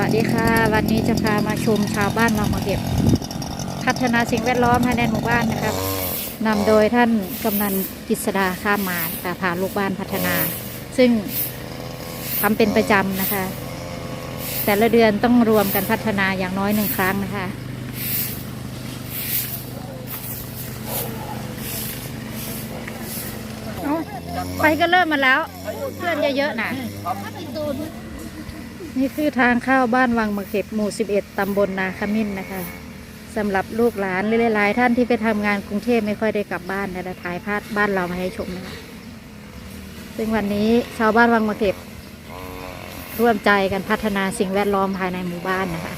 วัสดีค่ะ วันนี้จะพามาชมชาวบ้านวังมะเก็บ พัฒนาสิ่งแวดล้อมภายในหมู่บ้านนะครับนำโดยท่านกำนันกิษดาข้ามมาค่ะพาลูกบ้านพัฒนา ซึ่งทำเป็นประจำนะคะ แต่ละเดือนต้องรวมกันพัฒนาอย่างน้อยหนึ่งครั้งนะคะไฟก็เริ่มมาแล้ว เพื่อนเยอะๆนะ นี่คือทางเข้าบ้านวังมะเข็บหมู่ 11 ตำบลนาขมิ้นนะคะสำหรับลูกหลานหลายๆท่านที่ไปทำงานกรุงเทพไม่ค่อยได้กลับบ้านนะถ่ายภาพบ้านเรามาให้ชมนะคะซึ่งวันนี้ชาวบ้านวังมะเข็บร่วมใจกันพัฒนาสิ่งแวดล้อมภายในหมู่บ้านนะคะ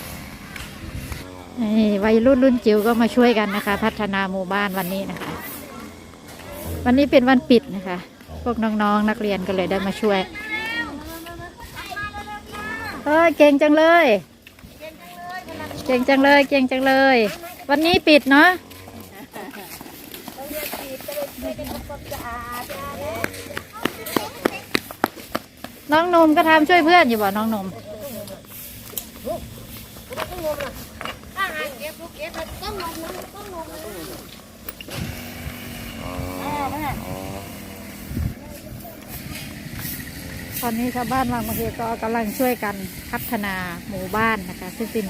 วัยรุ่นรุ่นจิ๋วก็มาช่วยกันนะคะ พัฒนาหมู่บ้านวันนี้นะคะ วันนี้เป็นวันปิดนะคะ พวกน้องๆนักเรียนก็เลยได้มาช่วย เฮ้ยเก่งจังเลย เก่งจังเลย เก่งจังเลย วันนี้ปิดเนาะน้องนมก็ทำช่วยเพื่อนอยู่บ่น้องนม ตอนนี้ชาวบ้านบางมะเขก็กำลังช่วยกันพัฒนาหมู่บ้านนะคะ ซึ่งเป็น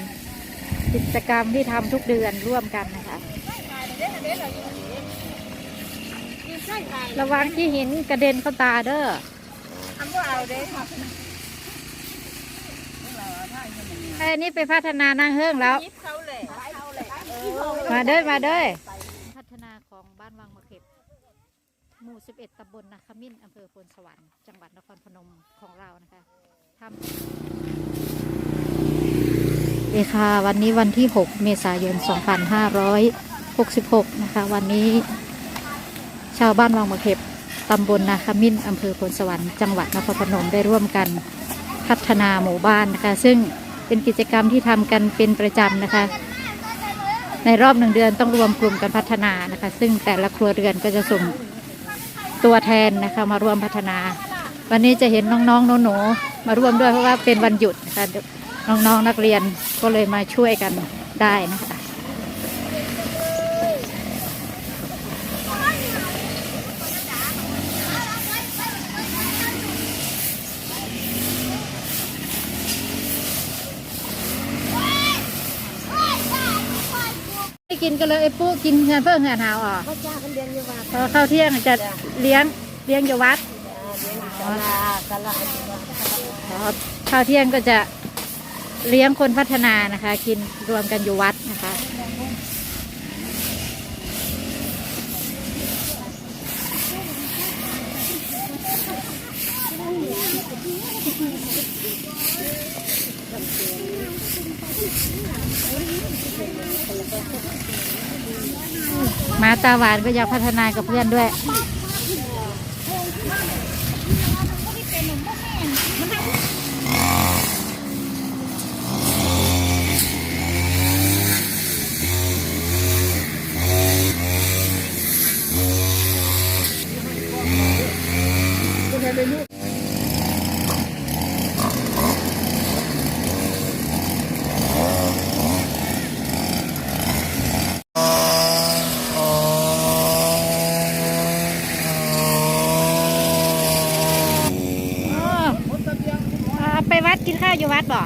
กิจกรรมที่ทำทุกเดือนร่วมกันนะคะ ระวังที่หินกระเด็นเข้าตาเด้อไอ้นี่ไปพัฒนานางเฮืองแล้ว มาเด้อมาเด้อพัฒนาของบ้านวังมะเข็บ ห มู่11ตำบลนาขมิ้นอำเภอโพนสวรรค์จังหวัดนครพนมของเรานะคะทำเอค่ะ วันนี้วันที่ 6 เมษายน 2566 นะคะ วันนี้ ชาวบ้านวังมะเข็บตำบลนาขมิ้นอำเภอโพนสวรรค์จังหวัดนครพนมได้ร่วมกันพัฒนาหมู่บ้านนะคะ ซึ่งเป็นกิจกรรมที่ทำกันเป็นประจำนะคะในรอบหนึ่งเดือนต้องรวมกลุ่มกันพัฒนานะคะ ซึ่งแต่ละครัวเรือนก็จะส่ง ตัวแทนนะคะมาร่วมพัฒนา วันนี้จะเห็นน้องๆหนูๆมาร่วมด้วยเพราะว่าเป็นวันหยุดนะคะน้องๆนักเรียนก็เลยมาช่วยกันได้นะคะ กินกันเลยไอ้ปุ๊กินเงินเพิ่งเงินหาวอะเขาจ้ากันเรียนอยู่ว่าพอเข้าเที่ยงจะเลี้ยงเลี้ยงอยู่วัดเรียนกะลากะลาพอเข้าเที่ยงก็จะเลี้ยงคนพัฒนานะคะ กินรวมกันอยู่วัดนะคะ หมาตาหวานก็อยากพัฒนากับเพื่อนด้วย อ๋ออ่าไป วัดกินข้าวอยู่วัดบ่